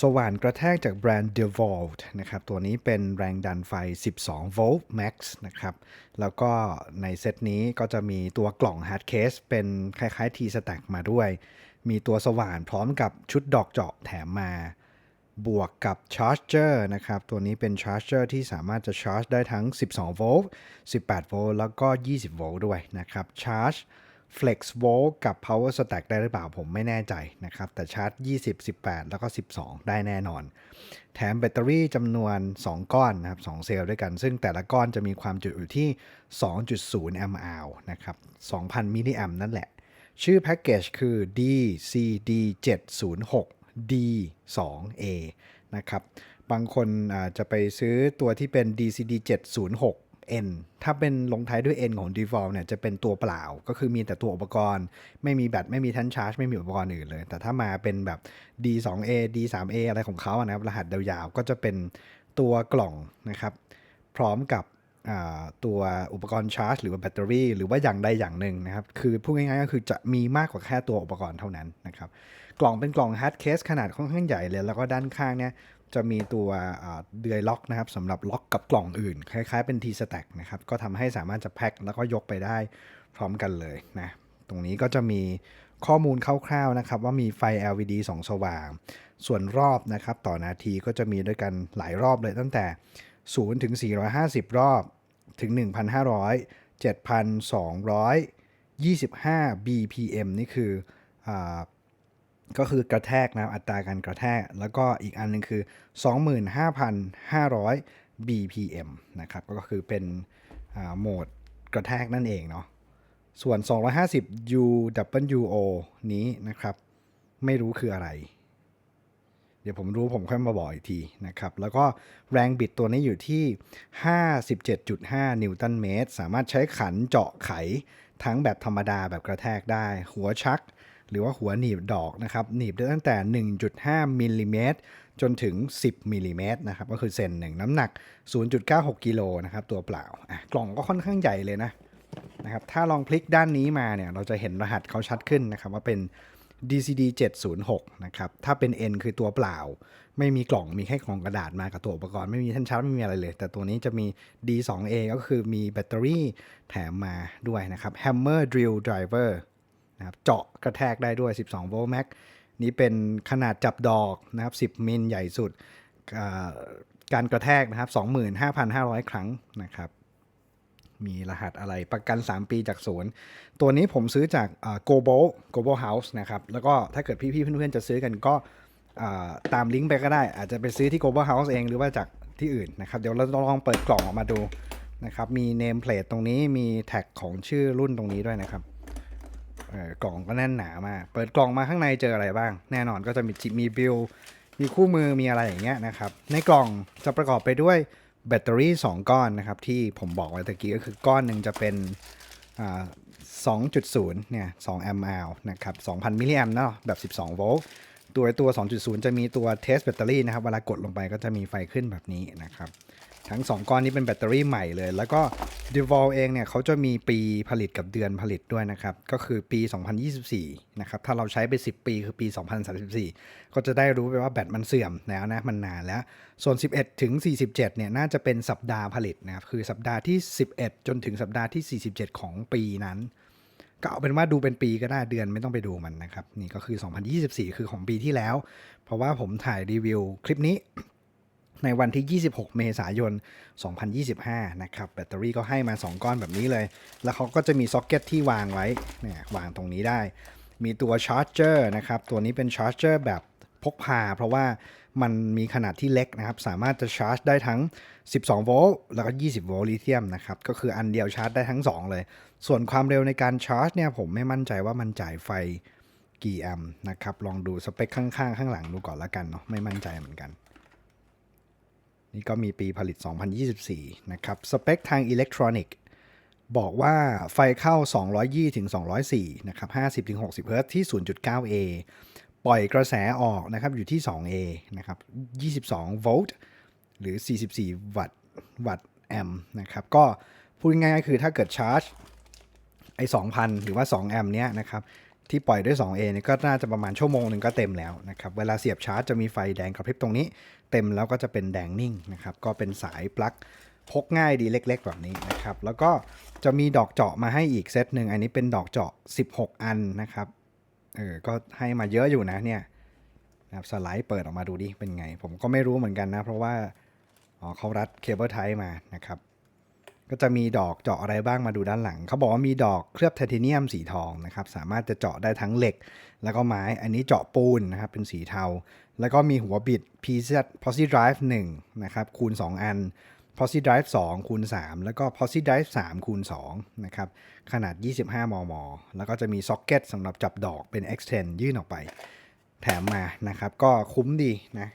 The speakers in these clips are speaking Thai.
สว่านกระแทกจากแบรนด์ DeVault นะครับ ตัวนี้เป็นแรงดันไฟ 12 โวลต์ max นะครับ แล้วก็ในเซตนี้ก็จะมีตัวกล่อง hard case เป็นคล้ายๆ T-Stack มาด้วย มีตัวสว่านพร้อมกับชุดดอกเจาะแถมมา บวกกับชาร์จเจอร์นะครับ ตัวนี้เป็นชาร์จเจอร์ที่สามารถจะชาร์จได้ทั้ง 12 โวลต์ 18 โวลต์ แล้วก็ 20 โวลต์ด้วยนะครับ ชาร์จ Flex Volt กับ Power Stack ได้หรือเปล่าผมไม่แน่ใจนะครับ แต่ชาร์จ 20 18 แล้วก็ 12 ได้แน่นอน แถมแบตเตอรี่จำนวน 2 ก้อนนะครับ 2 เซลล์ด้วยกัน ซึ่งแต่ละก้อนจะมีความจุอยู่ที่ 2.0แอมป์นะครับ 2,000 มิลลิแอมนั่นแหละ ชื่อแพ็กเกจคือ DCD 706 D2A นะครับ บางคนอาจจะไปซื้อตัวที่เป็น DCD 706 N ถ้าเป็นลงท้ายด้วย N ของ Default เนี่ยจะเป็นตัวเปล่า ก็คือมีแต่ตัวอุปกรณ์ ไม่มีแบตไม่มีทันชาร์จ ไม่มีอุปกรณ์อื่นเลย แต่ถ้ามาเป็นแบบ D2A D3A อะไรของเขาอะนะครับรหัสยาวๆก็จะเป็นตัวกล่องนะครับ พร้อมกับตัวอุปกรณ์ชาร์จ หรือว่าแบตเตอรี่ หรือว่าอย่างใดอย่างหนึ่งนะครับ คือพูดง่ายๆก็คือจะมีมากกว่าแค่ตัวอุปกรณ์เท่านั้นนะครับ กล่องเป็นกล่องฮาร์ดเคสขนาดค่อนข้างใหญ่เลย แล้วก็ด้านข้างเนี่ย จะมีตัวเดือยล็อกนะครับสำหรับล็อกกับกล่องอื่น คล้ายๆเป็น T-Stack นะครับก็ทำให้สามารถจะแพ็คแล้วก็ยกไปได้พร้อมกันเลยนะตรงนี้ก็จะมีข้อมูลคร่าวๆนะครับว่ามีไฟ LED สองสว่าง ส่วนรอบนะครับต่อนาทีก็จะมีด้วยกันหลายรอบเลยตั้งแต่ 0 ถึง 450 รอบถึง 1,500 7,225 BPM นี่คืออ ก็คือกระแทกนะอัตราการกระแทก แล้วก็อีกอันหนึงคือ 25,500 BPM นะครับ ก็คือเป็นโหมดกระแทกนั่นเองเนาะ ส่วน 250 UWO นี้นะครับ ไม่รู้คืออะไร เดี๋ยวผมรู้ผมค่อยมาบอกอีกทีนะครับ แล้วก็แรงบิดตัวนี้อยู่ที่ 57.5 นิวตันเมตร สามารถใช้ขันเจาะไขทั้งแบบธรรมดาแบบกระแทกได้ หัวชัก หรือว่าหัวหนีบดอกนะครับหนีบได้ตั้งแต่ 1.5มิลลิเมตรจนถึง 10มิลลิเมตรนะครับก็คือเซนหนึ่งน้ำหนัก 0.96กิโลนะครับตัวเปล่าอะกล่องก็ค่อนข้างใหญ่เลยนะนะครับถ้าลองพลิกด้านนี้มาเนี่ยเราจะเห็นรหัสเขาชัดขึ้นนะครับว่าเป็น DCD 706นะครับถ้าเป็น N คือตัวเปล่า ไม่มีกล่องมีแค่กล่องกระดาษมากับตัวอุปกรณ์ไม่มีท่านชาร์จไม่มีอะไรเลย แต่ตัวนี้จะมี D2A ก็คือมีแบตเตอรี่แถมมาด้วยนะครับ Hammer Drill Driver นะครับเจาะกระแทกได้ด้วย 12 โวลต์แม็กนี้เป็นขนาดจับดอกนะครับ 10 มิลใหญ่สุด การกระแทกนะครับ 25,500 ครั้งนะครับ มีรหัสอะไรประกัน 3 ปีจากศูนย์ ตัวนี้ผมซื้อจาก Global Global House นะครับ แล้วก็ถ้าเกิดพี่ๆเพื่อนๆจะซื้อกันก็ตามลิงก์ไปก็ได้ อาจจะไปซื้อที่ Global House เองหรือว่าจากที่อื่นนะครับ เดี๋ยวเราลองเปิดกล่องออกมาดูนะครับ มี name plate ตรงนี้ มีแท็กของชื่อรุ่นตรงนี้ด้วยนะครับ กล่องก็แน่นหนามาก เปิดกล่องมาข้างในเจออะไรบ้าง แน่นอนก็จะมีจิมีบิล มีคู่มือมีอะไรอย่างเงี้ยนะครับ ในกล่องจะประกอบไปด้วยแบตเตอรี่ 2 ก้อนนะครับ ที่ผมบอกไว้ตะกี้ก็คือก้อนหนึ่งจะเป็นอ่า2.0 เนี่ย 2 แอมป์นะครับ 2,000 มิลลิแอมป์เนาะ แบบ 12 โวลต์ ตัวตัว 2.0 จะมีตัวเทสแบตเตอรี่นะครับ เวลากดลงไปก็จะมีไฟขึ้นแบบนี้นะครับ ทั้ง 2 ก้อนนี้เป็นแบตเตอรี่ใหม่เลย แล้วก็ d e v o l เองเนี่ยเขาจะมีปีผลิตกับเดือนผลิตด้วยนะครับ ก็คือปี 2024 นะครับ ถ้าเราใช้ไป 10 ปีคือปี 2034 ก็จะได้รู้ไปว่าแบตมันเสื่อมแล้วนะ มันนานแล้ว ส่วน 11 ถึง 47 เนี่ยน่าจะเป็นสัปดาห์ผลิตนะครับ คือสัปดาห์ที่ 11 จนถึงสัปดาห์ที่ 47 ของปีนั้น ก็เอาเป็นว่าดูเป็นปีก็ได้เดือนไม่ต้องไปดูมันนะครับ นี่ก็คือ 2024 คือของปีที่แล้ว เพราะว่าผมถ่ายรีวิวคลิปนี้ ในวันที่ 26 เมษายน 2025 นะครับ แบตเตอรี่ก็ให้มา 2 ก้อนแบบนี้เลย แล้วเขาก็จะมีซ็อกเก็ตที่วางไว้เนี่ยวางตรงนี้ได้ มีตัวชาร์จเจอร์นะครับ ตัวนี้เป็นชาร์จเจอร์แบบพกพา เพราะว่ามันมีขนาดที่เล็กนะครับ สามารถจะชาร์จได้ทั้ง 12 โวลต์ แล้วก็ 20 โวลต์ลิเธียมนะครับ ก็คืออันเดียวชาร์จได้ทั้ง 2 เลย ส่วนความเร็วในการชาร์จเนี่ยผมไม่มั่นใจว่ามันจ่ายไฟกี่แอมป์นะครับ ลองดูสเปคข้างๆ ข้างหลังดูก่อนละกันเนาะ ไม่มั่นใจเหมือนกัน นี่ก็มีปีผลิต 2024 นะครับ สเปคทางอิเล็กทรอนิกส์บอกว่าไฟเข้า 220ถึง204 นะครับ 50ถึง60เฮิร์ตซ์ที่ 0.9A ปล่อยกระแสออกนะครับอยู่ที่ 2A นะครับ 22 โวลต์หรือ 44 วัตต์วัตต์แอมป์นะครับ ก็พูดง่ายๆคือถ้าเกิดชาร์จไอ้ 2,000 หรือว่า 2 แอมป์เนี้ยนะครับที่ปล่อยด้วย 2A เนี่ยก็น่าจะประมาณชั่วโมงหนึ่งก็เต็มแล้วนะครับ เวลาเสียบชาร์จจะมีไฟแดงกระพริบตรงนี้ เต็มแล้วก็จะเป็นแดงนิ่งนะครับ ก็เป็นสายปลั๊กพกง่ายดีเล็กๆแบบนี้นะครับ แล้วก็จะมีดอกเจาะมาให้อีกเซตหนึ่งอันนี้เป็นดอกเจาะ 16 อันนะครับเออก็ให้มาเยอะอยู่นะเนี่ยนะครับสไลด์เปิดออกมาดูดิเป็นไง ผมก็ไม่รู้เหมือนกันนะ เพราะว่าอ๋อเขารัดเคเบิลไทมานะครับ ก็จะมีดอกเจาะอะไรบ้างมาดูด้านหลัง เขาบอกว่ามีดอกเคลือบไทเทเนียมสีทองนะครับ สามารถจะเจาะได้ทั้งเหล็ก แล้วก็ไม้ อันนี้เจาะปูนนะครับ เป็นสีเทา แล้วก็มีหัวบิด PZ Posi Drive 1นะครับ คูณ 2 อัน Posi Drive 2 คูณ 3 แล้วก็ Posi Drive 3 คูณ 2 นะครับ ขนาด 25 มม แล้วก็จะมีซ็อกเก็ตสำหรับจับดอกเป็น extend ยื่นออกไป แถมมานะครับ ก็คุ้มดีนะ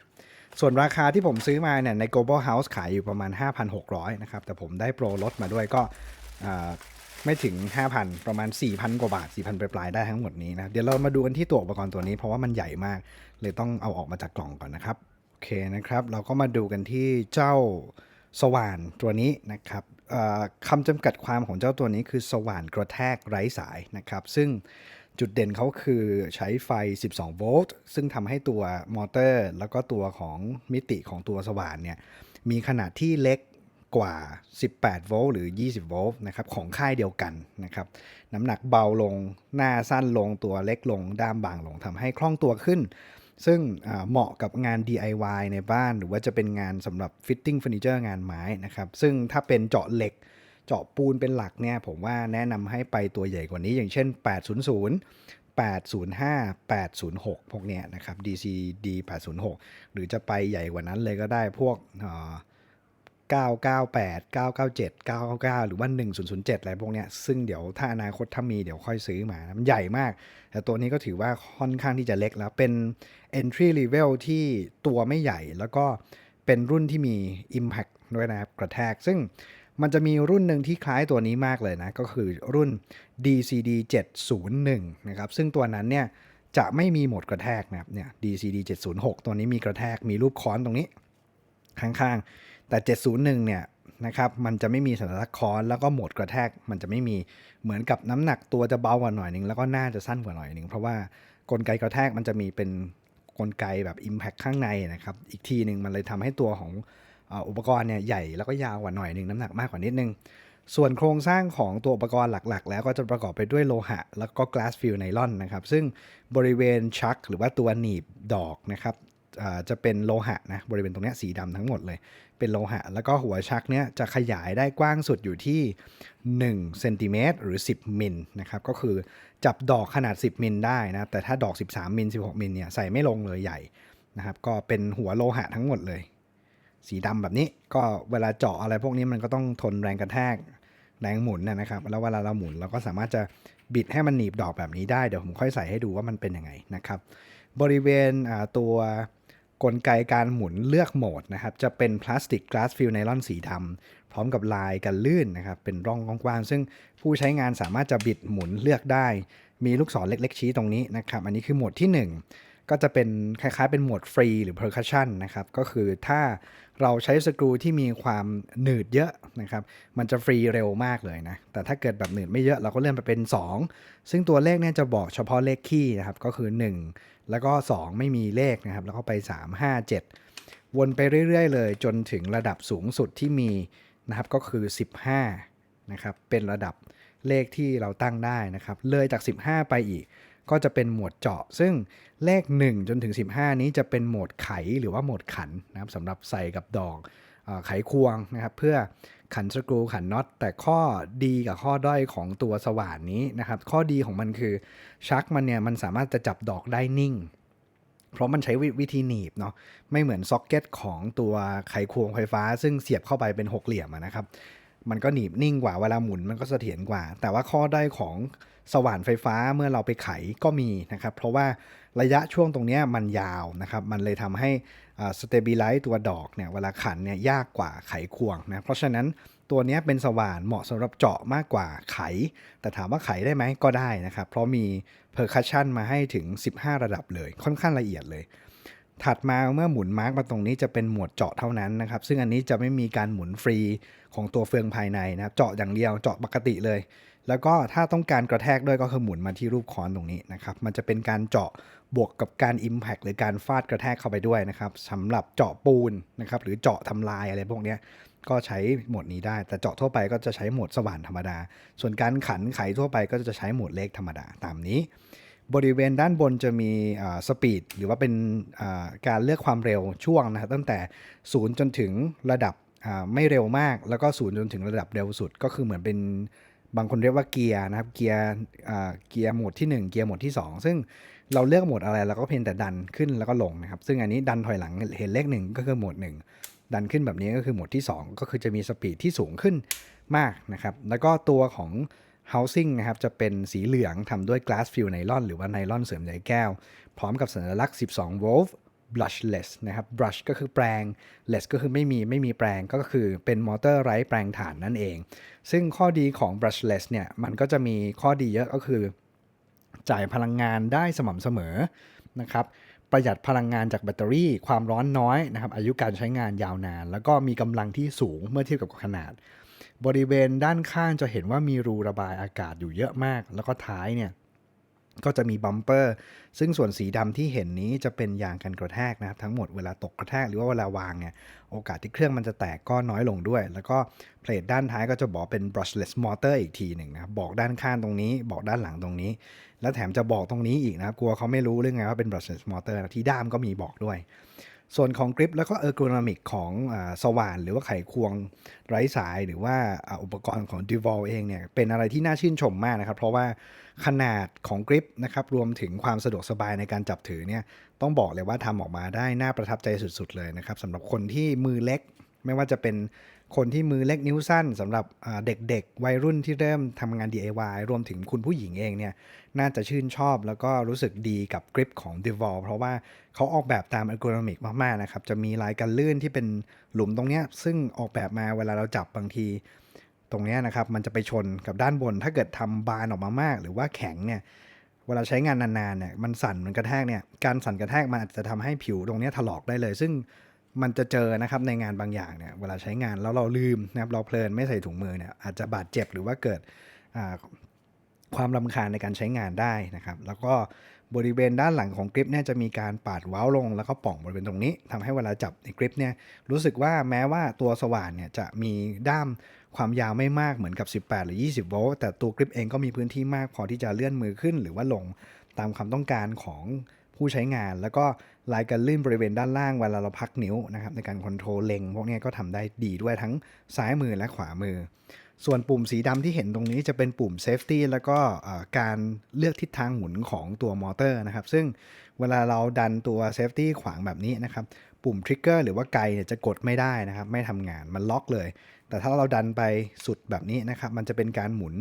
ส่วนราคาที่ผมซื้อมาเนี่ยใน Global House ขายอยู่ประมาณ 5,600 นะครับ แต่ผมได้โปรลดมาด้วยก็ไม่ถึง 5,000 ประมาณ 4,000 กว่าบาท 4,000 ปลายๆได้ทั้งหมดนี้นะ เดี๋ยวเรามาดูกันที่ตัวอุปกรณ์ตัวนี้เพราะว่ามันใหญ่มาก เลยต้องเอาออกมาจากกล่องก่อนนะครับ โอเคนะครับ เราก็มาดูกันที่เจ้าสว่านตัวนี้นะครับคำจำกัดความของเจ้าตัวนี้คือสว่านกระแทกไร้สายนะครับ ซึ่ง จุดเด่นเขาคือใช้ไฟ 12 โวลต์ ซึ่งทำให้ตัวมอเตอร์ แล้วก็ตัวของมิติของตัวสว่านเนี่ย มีขนาดที่เล็กกว่า 18 โวลต์หรือ 20 โวลต์นะครับของค่ายเดียวกันนะครับ น้ำหนักเบาลง หน้าสั้นลง ตัวเล็กลง ด้ามบางลง ทำให้คล่องตัวขึ้น ซึ่งเหมาะกับงาน DIY ในบ้าน หรือว่าจะเป็นงานสำหรับฟิตติ้งเฟอร์นิเจอร์งานไม้นะครับ ซึ่งถ้าเป็นเจาะเหล็ก เจาะปูนเป็นหลักเนี่ยผมว่าแนะนำให้ไปตัวใหญ่กว่านี้อย่างเช่น 800 805 806 พวกเนี้ยนะครับ DCD 806 หรือจะไปใหญ่กว่านั้นเลยก็ได้พวกเอ่อ998 997 999 หรือว่า 1007 อะไรพวกเนี้ยซึ่งเดี๋ยวถ้าอนาคตถ้ามีเดี๋ยวค่อยซื้อมา มันใหญ่มาก แต่ตัวนี้ก็ถือว่าค่อนข้างที่จะเล็กแล้ว เป็น entry level ที่ตัวไม่ใหญ่แล้วก็เป็นรุ่นที่มี impact ด้วยนะครับ กระแทกซึ่ง มันจะมีรุ่นหนึ่งที่คล้ายตัวนี้มากเลยนะ ก็คือรุ่น DCD 701นะครับ ซึ่งตัวนั้นเนี่ยจะไม่มีโหมดกระแทกนะครับ เนี่ย DCD 706 ตัวนี้มีกระแทก มีรูปค้อนตรงนี้ ข้างๆ แต่ 701 เนี่ยนะครับ มันจะไม่มีสัญลักษณ์ค้อน แล้วก็โหมดกระแทก มันจะไม่มี เหมือนกับน้ำหนักตัวจะเบากว่าหน่อยหนึ่งแล้วก็หน้าจะสั้นกว่าหน่อยหนึ่งเพราะว่ากลไกกระแทกมันจะมีเป็นกลไกแบบ Impact ข้างในนะครับ อีกทีหนึ่งมันเลยทำให้ตัวของ อุปกรณ์เนี่ยใหญ่แล้วก็ยาวกว่าหน่อยหนึ่งน้ำหนักมากกว่านิดนึง ส่วนโครงสร้างของตัวอุปกรณ์หลักๆ แล้วก็จะประกอบไปด้วยโลหะ แล้วก็ glass fill nylon นะครับซึ่งบริเวณชัก หรือว่าตัวหนีบดอกนะครับจะเป็นโลหะนะบริเวณตรงเนี้ยสีดำทั้งหมดเลย เป็นโลหะ แล้วก็หัวชักเนี้ยจะขยายได้กว้างสุดอยู่ที่1เซนติเมตรหรือ 10 มิลนะครับก็คือจับดอกขนาด 10 มิลได้นะแต่ถ้าดอก 13 มิล 16 มิลเนี่ยใส่ไม่ลงเลยใหญ่นะครับก็เป็นหัวโลหะทั้งหมดเลย สีดำแบบนี้ ก็เวลาเจาะอะไรพวกนี้มันก็ต้องทนแรงกระแทกแรงหมุนนะนะครับ แล้วเวลาเราหมุนเราก็สามารถจะบิดให้มันหนีบดอกแบบนี้ได้ เดี๋ยวผมค่อยใส่ให้ดูว่ามันเป็นยังไงนะครับ บริเวณตัวกลไกการหมุนเลือกโหมดนะครับ จะเป็นพลาสติก glass fill nylon สีดำพร้อมกับลายกันลื่นนะครับ เป็นร่องกว้างๆซึ่งผู้ใช้งานสามารถจะบิดหมุนเลือกได้ มีลูกศรเล็ก ๆ ชี้ตรงนี้นะครับ อันนี้คือโหมดที่ 1 ก็จะเป็นคล้ายๆ เป็นโหมดฟรีหรือ percussion นะครับ ก็คือถ้า เราใช้สกรูที่มีความหนืดเยอะนะครับ มันจะฟรีเร็วมากเลยนะ แต่ถ้าเกิดแบบหนืดไม่เยอะเราก็เลื่อนไปเป็น 2 ซึ่งตัวเลขเนี่ยจะบอกเฉพาะเลขคี่นะครับ ก็คือ 1 แล้วก็ 2 ไม่มีเลขนะครับ แล้วก็ไป 3 5 7 วนไปเรื่อยๆ เลย จนถึงระดับสูงสุดที่มีนะครับ ก็คือ 15 นะครับ เป็นระดับเลขที่เราตั้งได้นะครับ เลยจาก 15 ไปอีก ก็จะเป็นโหมดเจาะ ซึ่งเลข 1 จนถึง 15 นี้จะเป็นโหมดไขหรือว่าโหมดขันนะครับสำหรับใส่กับดอกไขควงนะครับเพื่อขันสกรูขันน็อตแต่ข้อดีกับข้อด้อยของตัวสว่านนี้นะครับ ข้อดีของมันคือชักมันเนี่ยมันสามารถจะจับดอกได้นิ่ง เพราะมันใช้วิวธีหนีบเนาะไม่เหมือนซ็อกเก็ตของตัวไขควงไฟฟ้า ซึ่งเสียบเข้าไปเป็นหกเหลี่ยมนะครับ มันก็หนีบนิ่งกว่าเวลาหมุนมันก็เสถียรกว่า แต่ว่าข้อได้อยของ สว่านไฟฟ้าเมื่อเราไปไขก็มีนะครับ เพราะว่าระยะช่วงตรงนี้มันยาวนะครับ มันเลยทำให้สเตเบลไลซ์ตัวดอกเนี่ยเวลาขันเนี่ยยากกว่าไขควงนะ เพราะฉะนั้นตัวนี้เป็นสว่านเหมาะสำหรับเจาะมากกว่าไข แต่ถามว่าไขได้ไหมก็ได้นะครับ เพราะมี percussion มาให้ถึง 15 ระดับเลย ค่อนข้างละเอียดเลย ถัดมาเมื่อหมุนมาร์กมาตรงนี้จะเป็นหมวดเจาะเท่านั้นนะครับ ซึ่งอันนี้จะไม่มีการหมุนฟรีของตัวเฟืองภายในนะครับ เจาะอย่างเดียวเจาะปกติเลย แล้วก็ถ้าต้องการกระแทกด้วยก็คือหมุนมาที่รูปค้อนตรงนี้นะครับ มันจะเป็นการเจาะบวกกับการ Impact หรือการฟาดกระแทกเข้าไปด้วยนะครับสำหรับเจาะปูนนะครับหรือเจาะทำลายอะไรพวกนี้ก็ใช้โหมดนี้ได้ แต่เจาะทั่วไปก็จะใช้โหมดสว่านธรรมดา ส่วนการขันไขทั่วไปก็จะใช้โหมดเลขธรรมดาตามนี้ บริเวณด้านบนจะมีสปีดหรือว่าเป็นการเลือกความเร็วช่วงนะครับตั้งแต่ 0 จนถึงระดับไม่เร็วมาก แล้วก็ 0 จนถึงระดับเร็วสุดก็คือเหมือนเป็น บางคนเรียกว่าเกียร์นะครับเกียร์เกียร์โหมดที่ 1 เกียร์โหมดที่ 2 ซึ่งเราเลือกโหมดอะไรเราก็เพียงแต่ดันขึ้นแล้วก็ลงนะครับ ซึ่งอันนี้ดันถอยหลังเห็นเลขหนึ่งก็คือโหมด 1 ดันขึ้นแบบนี้ก็คือโหมดที่ 2 ก็คือจะมีสปีดที่สูงขึ้นมากนะครับ แล้วก็ตัวของ housing นะครับจะเป็นสีเหลืองทำด้วย glass fill nylon หรือว่าไนลอนเสริมใยแก้ว พร้อมกับสัญลักษณ์ 12 โวลต์ brushless นะครับ brush ก็คือแปรง less ก็คือไม่มีไม่มีแปรงก็คือเป็นมอเตอร์ไร้แปรงถ่านนั่นเอง ซึ่งข้อดีของ brushless เนี่ยมันก็จะมีข้อดีเยอะก็คือ จ่ายพลังงานได้สม่ำเสมอนะครับประหยัดพลังงานจากแบตเตอรี่ ความร้อนน้อยนะครับ อายุการใช้งานยาวนาน แล้วก็มีกำลังที่สูงเมื่อเทียบกับขนาด บริเวณด้านข้างจะเห็นว่ามีรูระบายอากาศอยู่เยอะมาก แล้วก็ท้ายเนี่ย ก็จะมีบัมเปอร์ ซึ่งส่วนสีดำที่เห็นนี้จะเป็นยางกันกระแทกนะครับ ทั้งหมดเวลาตกกระแทกหรือว่าเวลาวางเนี่ยโอกาสที่เครื่องมันจะแตกก็น้อยลงด้วย แล้วก็เพลทด้านท้ายก็จะบอกเป็น brushless motor อีกทีหนึ่งนะครับบอกด้านข้างตรงนี้ บอกด้านหลังตรงนี้ แล้วแถมจะบอกตรงนี้อีกนะครับกลัวเขาไม่รู้เรื่องไงว่าเป็น brushless motor ที่ด้ามก็มีบอกด้วย ส่วนของกริปแล้วก็เออร์โกนอมิกของอสว่าน หรือว่าไขควงไร้สายหรือว่าอ่าอุปกรณ์ของ d u v a l เองเนี่ยเป็นอะไรที่น่าชื่นชมมากนะครับ เพราะว่าขนาดของกริปนะครับรวมถึงความสะดวกสบายในการจับถือเนี่ยต้องบอกเลยว่าทำออกมาได้น่าประทับใจสุด ๆ เลยนะครับสำหรับคนที่มือเล็ก ไม่ว่าจะเป็น คนที่มือเล็กนิ้วสั้นสำหรับเด็กๆ วัยรุ่นที่เริ่มทำงาน DIY รวมถึงคุณผู้หญิงเองเนี่ยน่าจะชื่นชอบแล้วก็รู้สึกดีกับกริปของ d e v o l เพราะว่าเขาออกแบบตามอัลกอริมิกมากๆนะครับจะมีลายกันลื่นที่เป็นหลุมตรงเนี้ยซึ่งออกแบบมาเวลาเราจับบางที ตรงเนี้ยนะครับมันจะไปชนกับด้านบน ถ้าเกิดทำบานออกมามาก หรือว่าแข็งเนี่ยเวลาใช้งานนานๆเนี่ยมันสั่นมันกระแทกเนี่ยการสั่นกระแทกมันอาจจะทำให้ผิวตรงนี้ถลอกได้เลย ซึ่ง มันจะเจอนะครับในงานบางอย่างเนี่ยเวลาใช้งานแล้วเราลืมนะครับเราเพลินไม่ใส่ถุงมือเนี่ยอาจจะบาดเจ็บหรือว่าเกิดความรำคาญในการใช้งานได้นะครับ แล้วก็บริเวณด้านหลังของกริปเนี่ยจะมีการปาดเว้าลง แล้วก็ป่องบริเวณตรงนี้ทำให้เวลาจับในกริปเนี่ยรู้สึกว่าแม้ว่าตัวสว่านเนี่ยจะมีด้ามความยาวไม่มากเหมือนกับ 18 หรือ 20 โวลต์แต่ตัวกริปเองก็มีพื้นที่มากพอที่จะเลื่อนมือขึ้น หรือว่าลงตามความต้องการของผู้ใช้งาน แล้วก็ ลายการลื่นบริเวณด้านล่างเวลาเราพักนิ้วนะครับในการคอนโทรลเล็งพวกนี้ก็ทำได้ดีด้วยทั้งซ้ายมือและขวามือ ส่วนปุ่มสีดำที่เห็นตรงนี้จะเป็นปุ่ม Safety แล้วก็การเลือกทิศทางหมุนของตัวมอเตอร์นะครับ ซึ่งเวลาเราดันตัว Safety ขวางแบบนี้นะครับปุ่ม Trigger หรือว่าไกเนี่ยจะกดไม่ได้นะครับ ไม่ทำงานมันล็อกเลย แต่ถ้าเราดันไปสุดแบบนี้นะครับ มันจะเป็นการหมุน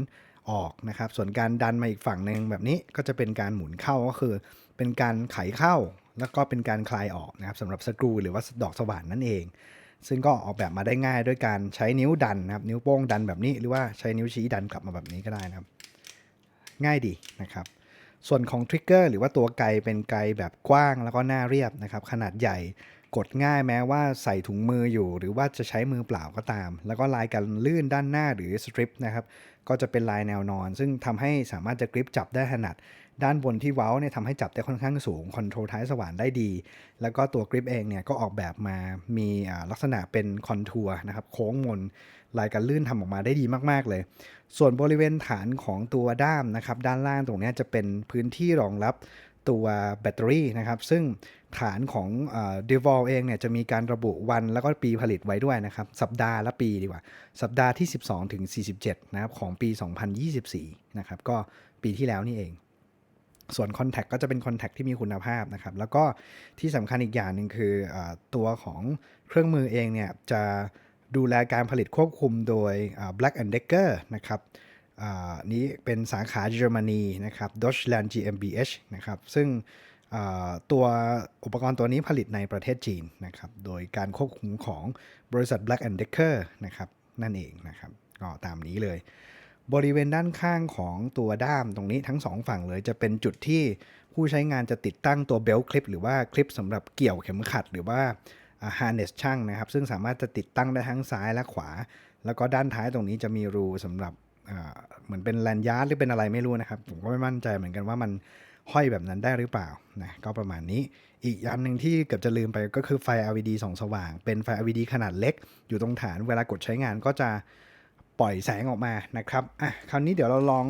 ออกนะครับ ส่วนการดันมาอีกฝั่งหนึ่งแบบนี้ก็จะเป็นการหมุนเข้าก็คือ เป็นการไขเข้า แล้วก็เป็นการคลายออกนะครับสำหรับสกรูหรือว่าดอกสว่านนั่นเอง ซึ่งก็ออกแบบมาได้ง่ายด้วยการใช้นิ้วดันนะครับนิ้วโป้งดันแบบนี้หรือว่าใช้นิ้วชี้ดันกลับมาแบบนี้ก็ได้นะครับ ง่ายดีนะครับ ส่วนของทริกเกอร์หรือว่าตัวไกเป็นไกแบบกว้างแล้วก็หน้าเรียบนะครับขนาดใหญ่กดง่ายแม้ว่าใส่ถุงมืออยู่ หรือว่าจะใช้มือเปล่าก็ตาม แล้วก็ลายกันลื่นด้านหน้าหรือสตริปนะครับก็จะเป็นลายแนวนอน ซึ่งทำให้สามารถจะกริปจับได้ถนัด ด้านบนที่เว้าเนี่ยทำให้จับได้ค่อนข้างสูงคอนโทรลท้ายสว่านได้ดี แล้วก็ตัวกริปเองเนี่ยก็ออกแบบมามีลักษณะเป็นคอนทัวร์นะครับโค้งมนลายการลื่นทำออกมาได้ดีมากๆเลย ส่วนบริเวณฐานของตัวด้ามนะครับด้านล่างตรงนี้จะเป็นพื้นที่รองรับตัวแบตเตอรี่นะครับ ซึ่งฐานของเดวอลเองเนี่ยจะมีการระบุวันแล้วก็ปีผลิตไว้ด้วยนะครับ สัปดาห์ละปีดีกว่า สัปดาห์ที่ 12 ถึง 47 นะครับ ของปี 2024 นะครับ ก็ปีที่แล้วนี่เอง ส่วน Contact ก็จะเป็น Contact ที่มีคุณภาพนะครับ แล้วก็ที่สำคัญอีกอย่างหนึ่งคืออตัวของเครื่องมือเองเนี่ยจะดูแลการผลิตควบคุมโดย Black and Decker นะครับนี้เป็นสาขาเยอรมนีนะครับ Deutschland GmbH นะครับ ซึ่งตัวอุปกรณ์ตัวนี้ผลิตในประเทศจีนนะครับ โดยการควบคุมของบริษัท Black and Decker นะครับ นั่นเองนะครับ ก็ตามนี้เลย บริเวณด้านข้างของตัวด้ามตรงนี้ทั้งสองฝั่งเลยจะเป็นจุดที่ผู้ใช้งานจะติดตั้งตัวเบลคลิป หรือว่าคลิปสำหรับเกี่ยวเข็มขัด หรือว่าฮาร์เนสช่างนะครับ ซึ่งสามารถจะติดตั้งได้ทั้งซ้ายและขวา แล้วก็ด้านท้ายตรงนี้จะมีรูสำหรับเหมือนเป็นแลนยาร์ดหรือเป็นอะไรไม่รู้นะครับ ผมก็ไม่มั่นใจเหมือนกันว่ามันห้อยแบบนั้นได้หรือเปล่านะก็ประมาณนี้อีกอย่างหนึ่งที่เกือบจะลืมไปก็คือไฟ LED ส่องสว่าง เป็นไฟ LED ขนาดเล็ก อยู่ตรงฐานเวลากดใช้งานก็จะ ปล่อยแสงออกมานะครับอะคราวนี้เดี๋ยวเราลอง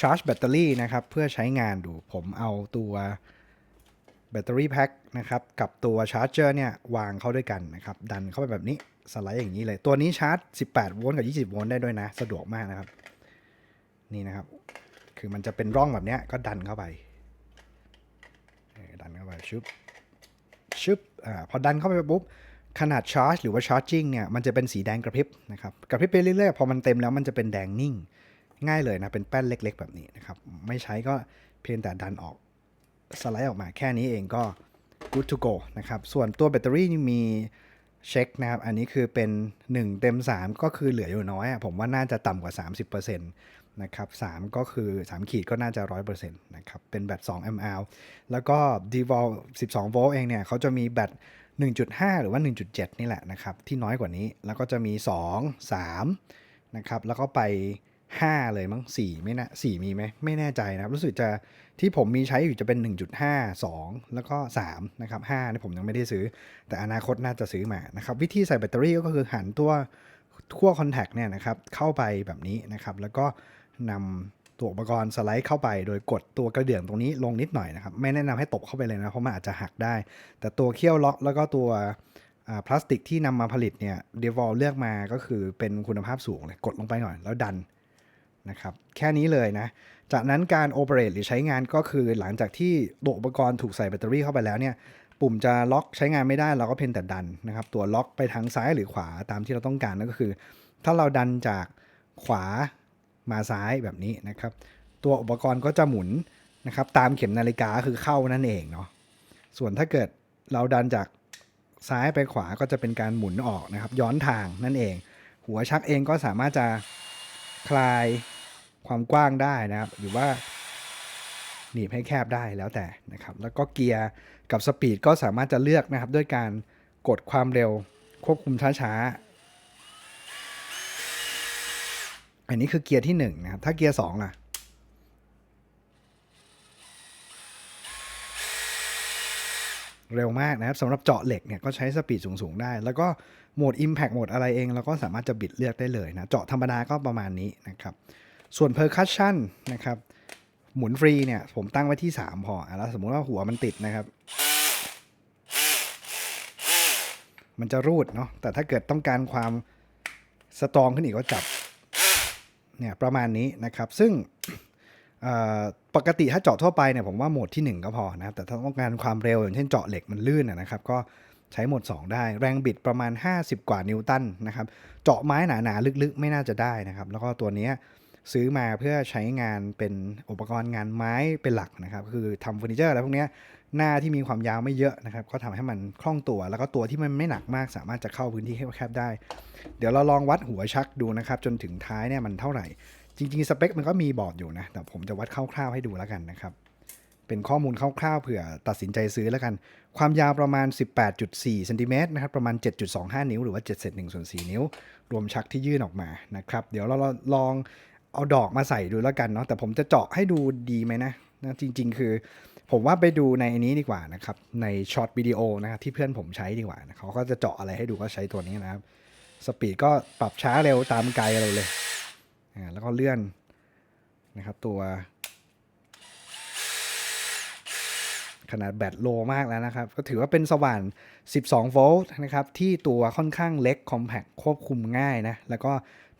ชาร์จแบตเตอรี่นะครับเพื่อใช้งานดูผมเอาตัวแบตเตอรี่แพ็คนะครับกับตัวชาร์จเจอร์เนี่ยวางเข้าด้วยกันนะครับดันเข้าไปแบบนี้สไลด์อย่างนี้เลย ตัวนี้ชาร์จ 18 โวลต์กับ 20 โวลต์ได้ด้วยนะ สะดวกมากนะครับ นี่นะครับ คือมันจะเป็นร่องแบบนี้ก็ดันเข้าไป ดันเข้าไปชึบชึบอ่าพอดันเข้าไปปุ๊บ ขนาดชาร์จหรือว่าชาร์จิ่งเนี่ยมันจะเป็นสีแดงกระพริบนะครับกระพริบไปเรื่อยๆพอมันเต็มแล้วมันจะเป็นแดงนิ่ง ง่ายเลยนะ เป็นแป้นเล็ก ๆ แบบนี้นะครับ ไม่ใช้ก็เพียงแต่ดันออกสไลด์ออกมาแค่นี้เองก็ good to go นะครับ ส่วนตัวแบตเตอรี่มีเช็คนะครับ อันนี้คือเป็น 1 เต็ม 3 ก็คือเหลืออยู่น้อย ผมว่าน่าจะต่ำกว่า 30%นะครับ3ก็คือ 3 ขีดก็น่าจะ 100%นะครับ เป็นแบต2 mAh แล้วก็ d v o l 12 โวลต์เองเนี่ยเขาจะมีแบต 1.5 หรือว่า 1.7 นี่แหละนะครับ ที่น้อยกว่านี้ แล้วก็จะมี 2 3 นะครับ แล้วก็ไป 5 เลยมั้ง 4 ไม่นะ4มีไหม ไม่แน่ใจนะครับ รู้สึกจะที่ผมมีใช้อยู่จะเป็น 1.5 2 แล้วก็ 3 นะครับ5นี่ผมยังไม่ได้ซื้อ แต่อนาคตน่าจะซื้อมานะครับ วิธีใส่แบตเตอรี่ก็คือหันตัวขั้วคอนแทคเนี่ยนะครับ เข้าไปแบบนี้นะครับ แล้วก็นำ ตัวอุปกรณ์สไลด์เข้าไป โดยกดตัวกระเดื่องตรงนี้ลงนิดหน่อยนะครับไม่แนะนำให้ตบเข้าไปเลยนะเพราะมันอาจจะหักได้ แต่ตัวเขี้ยวล็อกแล้วก็ตัวพลาสติกที่นำมาผลิตเนี่ยเดวอลเลือกมาก็คือเป็นคุณภาพสูงเลยกดลงไปหน่อยแล้วดันนะครับแค่นี้เลยนะ จากนั้นการโอเปเรตหรือใช้งานก็คือหลังจากที่ตัวอุปกรณ์ถูกใส่แบตเตอรี่เข้าไปแล้วเนี่ยปุ่มจะล็อกใช้งานไม่ได้เราก็เพียงแต่ดันนะครับ ตัวล็อกไปทางซ้ายหรือขวาตามที่เราต้องการนั่นก็คือ ถ้าเราดันจากขวา มาซ้ายแบบนี้นะครับ ตัวอุปกรณ์ก็จะหมุนนะครับ ตามเข็มนาฬิกาคือเข้านั่นเองเนาะส่วนถ้าเกิดเราดันจากซ้ายไปขวาก็จะเป็นการหมุนออกนะครับ ย้อนทางนั่นเอง หัวชักเองก็สามารถจะคลายความกว้างได้นะครับ หรือว่าหนีบให้แคบได้แล้วแต่นะครับ แล้วก็เกียร์กับสปีดก็สามารถจะเลือกนะครับ ด้วยการกดความเร็วควบคุมช้าๆ อันนี้คือเกียร์ที่1นะครับ ถ้าเกียร์2ล่ะ เร็วมากนะครับสำหรับเจาะเหล็กเนี่ยก็ใช้สปีดสูง ๆ ได้ แล้วก็โหมด Impact โหมดอะไรเองเราก็สามารถจะบิดเลือกได้เลยนะ เจาะธรรมดาก็ประมาณนี้นะครับ ส่วน Percussion นะครับ หมุนฟรีเนี่ย ผมตั้งไว้ที่ 3 พอแล้วสมมุติว่าหัวมันติดนะครับมันจะรูดเนาะแต่ถ้าเกิดต้องการความสตรองขึ้นอีกก็จับ เนี่ยประมาณนี้นะครับ ซึ่งปกติถ้าเจาะทั่วไปเนี่ยผมว่าโหมดที่ 1 ก็พอนะครับ แต่ถ้าต้องการความเร็วอย่างเช่นเจาะเหล็กมันลื่นนะครับ ก็ใช้โหมด 2 ได้ แรงบิดประมาณ 50 กว่านิวตันนะครับ เจาะไม้หนาๆลึกๆ ไม่น่าจะได้นะครับ แล้วก็ตัวนี้ ซื้อมาเพื่อใช้งานเป็นอุปกรณ์งานไม้เป็นหลักนะครับคือทำเฟอร์นิเจอร์อะไรพวกนี้หน้าที่มีความยาวไม่เยอะนะครับ ก็ทำให้มันคล่องตัว แล้วก็ตัวที่มันไม่หนักมาก สามารถจะเข้าพื้นที่แคบๆได้ เดี๋ยวเราลองวัดหัวชักดูนะครับ จนถึงท้ายเนี่ยมันเท่าไหร่ จริงๆสเปคมันก็มีบอกอยู่นะแต่ผมจะวัดคร่าวๆให้ดูแล้วกันนะครับเป็นข้อมูลคร่าวๆเผื่อตัดสินใจซื้อแล้วกัน ความยาวประมาณ 18.4เซนติเมตรนะครับ ประมาณ 7.25 นิ้ว หรือว่า7เศษ1ส่วน4นิ้ว รวมชักที่ยื่นออกมานะครับ เดี๋ยวเราลอง เอาดอกมาใส่ดูแล้วกันเนาะแต่ผมจะเจาะให้ดูดีไหมนะนะจริง ๆ คือ ผมว่าไปดูในอันนี้ดีกว่านะครับ ในช็อตวิดีโอนะครับที่เพื่อนผมใช้ดีกว่านะเขาก็จะเจาะอะไรให้ดูก็ใช้ตัวนี้นะครับสปีดก็ปรับช้าเร็วตามไกลอะไรเลยอ่าแล้วก็เลื่อนนะครับ ตัว ขนาดแบตโลมากแล้วนะครับ ก็ถือว่าเป็นสว่าน 12 โวลต์นะครับ ที่ตัวค่อนข้างเล็กคอมแพ t ควบคุมง่ายนะ แล้วก็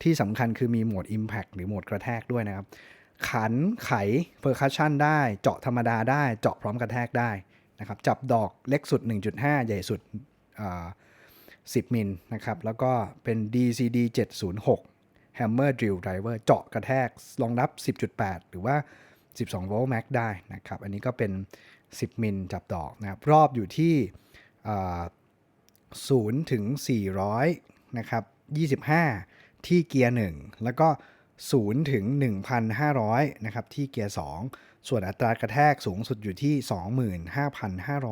ที่สำคัญคือมีโหมด Impact หรือโหมดกระแทกด้วยนะครับ ขันไข Percussion ได้ เจาะธรรมดาได้ เจาะพร้อมกระแทกได้นะครับ จับดอกเล็กสุด 1.5 ใหญ่สุด 10 มิลนะครับ แล้วก็เป็น DCD 706 Hammer Drill Driver เจาะกระแทกรองรับ 10.8 หรือว่า 12 โวลต์แม็กได้นะครับ อันนี้ก็เป็น 10 มิลจับดอกนะครับ รอบอยู่ที่0ถึง400นะครับ25 ที่เกียร์ 1 แล้วก็ 0 ถึง 1,500 นะครับ ที่เกียร์ 2 ส่วนอัตรากระแทกสูงสุดอยู่ที่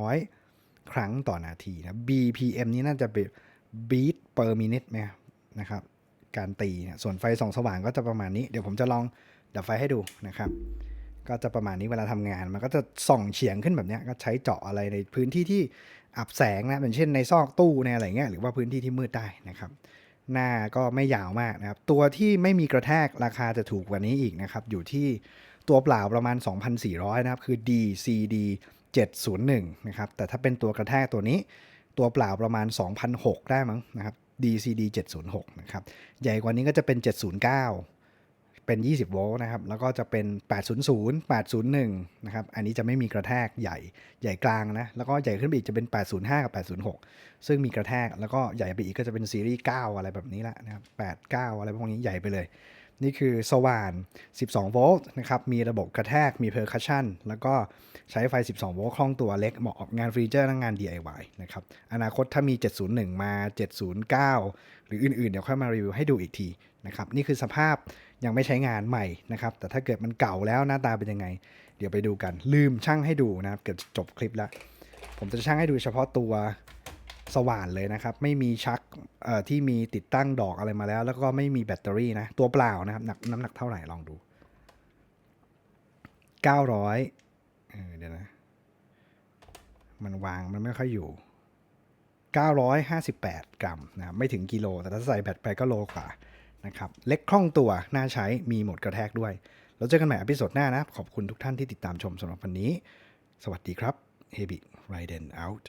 25,500 ครั้งต่อนาทีนะ BPM นี้น่าจะเป็น beat per minute ไหมนะครับ การตีเนี่ยส่วนไฟส่องสว่างก็จะประมาณนี้ เดี๋ยวผมจะลองดับไฟให้ดูนะครับ ก็จะประมาณนี้เวลาทำงาน มันก็จะส่องเฉียงขึ้นแบบเนี้ยก็ใช้เจาะอะไรในพื้นที่ที่อับแสงนะเป็นเช่นในซอกตู้ในอะไรเงี้ยหรือว่าพื้นที่ที่มืดได้นะครับ หน้าก็ไม่ยาวมากนะครับ ตัวที่ไม่มีกระแทกราคาจะถูกกว่านี้อีกนะครับ อยู่ที่ตัวเปล่าประมาณ 2,400 นะครับ คือ DCD 701 นะครับ แต่ถ้าเป็นตัวกระแทกตัวนี้ ตัวเปล่าประมาณ 2,006 ได้มั้งนะครับ DCD 706 นะครับ ใหญ่กว่านี้ก็จะเป็น 709 เป็น 20 โวลต์นะครับ แล้วก็จะเป็น 800 801 นะครับ อันนี้จะไม่มีกระแทกใหญ่ ใหญ่กลางนะ แล้วก็ใหญ่ขึ้นไปอีกจะเป็น 805 กับ 806 ซึ่งมีกระแทก แล้วก็ใหญ่ไปอีกก็จะเป็นซีรีส์ 9 อะไรแบบนี้ละนะครับ 8 9 อะไรพวกนี้ใหญ่ไปเลย นี่คือสว่าน 12 โวลต์นะครับ มีระบบกระแทก มีเพอร์คัชชั่น แล้วก็ใช้ไฟ 12 โวลต์คล่องตัวเล็ก เหมาะงานฟรีเจอร์และงาน DIY นะครับ อนาคตถ้ามี 701 มา 709 หรืออื่นๆ เดี๋ยวค่อยมารีวิวให้ดูอีกที นะครับนี่คือสภาพยังไม่ใช้งานใหม่นะครับ แต่ถ้าเกิดมันเก่าแล้วหน้าตาเป็นยังไง เดี๋ยวไปดูกัน ลืมช่างให้ดูนะครับเกือบจบคลิปแล้วผมจะช่างให้ดูเฉพาะตัวสว่านเลยนะครับ ไม่มีชักที่มีติดตั้งดอกอะไรมาแล้ว แล้วก็ไม่มีแบตเตอรี่นะ ตัวเปล่านะครับหนักน้ำหนักเท่าไหร่ลองดู 900เออเดี๋ยวนะ มันวางมันไม่ค่อยอยู่ 958 กรัมนะครับไม่ถึงกิโล แต่ถ้าใส่แบตไปก็โลกว่า นะครับ เล็กคล่องตัวน่าใช้มีโหมดกระแทกด้วย เราเจอกันใหม่อพิโซดหน้านะ ขอบคุณทุกท่านที่ติดตามชมสำหรับวันนี้ สวัสดีครับ h e b i Raiden out